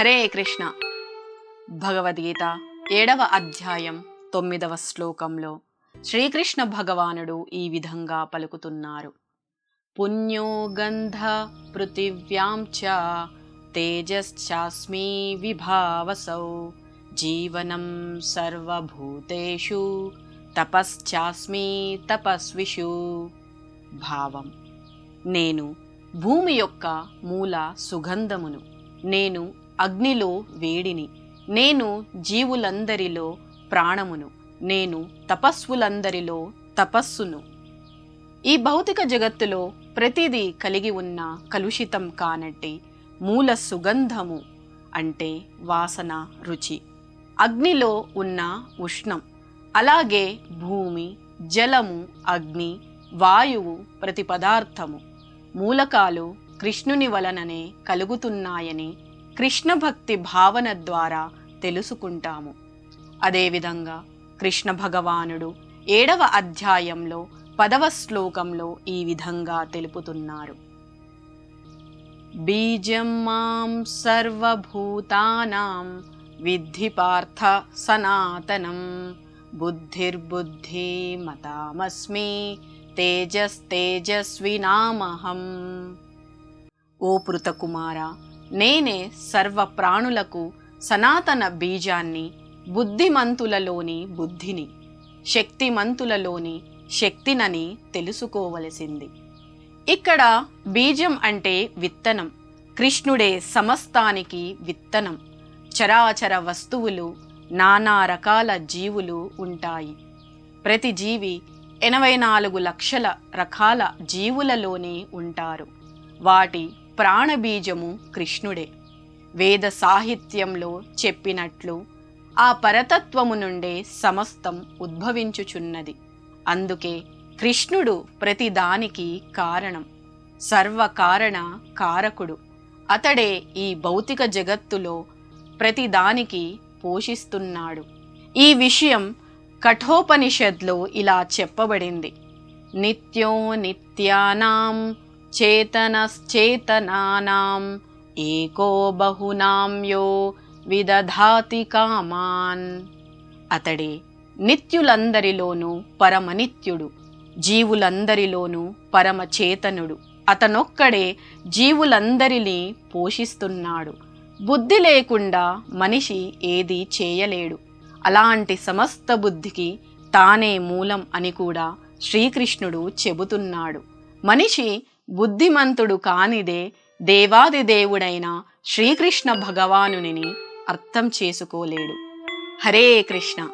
హరే కృష్ణ. భగవద్గీత ఏడవ అధ్యాయం తొమ్మిదవ శ్లోకంలో శ్రీకృష్ణ భగవానుడు ఈ విధంగా పలుకుతున్నారు. పుణ్యో గంధ పృథివ్యాం చ తేజశ్చాస్మి విభావసౌ జీవనం సర్వభూతేషు తపశ్చాస్మి తపస్విషు భావం. నేను భూమి యొక్క మూల సుగంధమును నేను అగ్నిలో వేడిని. నేను జీవులందరిలో ప్రాణమును. నేను తపస్సులందరిలో తపస్సును. ఈ భౌతిక జగత్తులో ప్రతిదీ కలిగి ఉన్న కలుషితం కానట్టి మూల సుగంధము అంటే వాసన రుచి. అగ్నిలో ఉన్న ఉష్ణం అలాగే భూమి జలము అగ్ని వాయువు ప్రతి పదార్థము మూలకాలు కృష్ణుని వలననే కలుగుతున్నాయని కృష్ణ భక్తి భావన ద్వారా తెలుసుకుంటాము. అదేవిధంగా కృష్ణ భగవానుడు ఏడవ అధ్యాయంలో పదవ శ్లోకంలో ఈ విధంగా తెలుపుతున్నారు. బీజం మాం సర్వభూతానాం విద్ధి పార్థ సనాతనం. బుద్ధిర్బుద్ధి మతామస్మి తేజస్తేజస్వినామహం ఓ పృతకుమారా నేనే సర్వ ప్రాణులకు సనాతన బీజాన్ని బుద్ధిమంతులలోని బుద్ధిని శక్తిమంతులలోని శక్తినని తెలుసుకోవలసింది. ఇక్కడ బీజం అంటే విత్తనం కృష్ణుడే సమస్తానికి విత్తనం చరాచర వస్తువులు నానా రకాల జీవులు ఉంటాయి. ప్రతి జీవి ఎనభై నాలుగు లక్షల రకాల జీవులలోనే ఉంటారు. వాటి ప్రాణబీజము కృష్ణుడే. వేద సాహిత్యంలో చెప్పినట్లు ఆ పరతత్వము నుండే సమస్తం ఉద్భవించుచున్నది. అందుకే కృష్ణుడు ప్రతిదానికి కారణం. సర్వకారణ కారకుడు. అతడే ఈ భౌతిక జగత్తులో ప్రతిదానికి పోషిస్తున్నాడు. ఈ విషయం కఠోపనిషత్లో ఇలా చెప్పబడింది. నిత్యో నిత్యానాం చేతనశ్చేతనానాం ఏకో బహునాం యో విదధాతి కామాన్. అతడే నిత్యులందరిలోనూ పరమనిత్యుడు జీవులందరిలోనూ పరమచేతనుడు. అతనొక్కడే జీవులందరినీ పోషిస్తున్నాడు. బుద్ధి లేకుండా మనిషి ఏదీ చేయలేడు. అలాంటి సమస్త బుద్ధికి తానే మూలం అని కూడా శ్రీకృష్ణుడు చెబుతున్నాడు. మనిషి బుద్ధిమంతుడు కానిదే దేవాది దేవుడైన శ్రీకృష్ణ భగవానుని అర్థం చేసుకోలేడు. హరే కృష్ణ.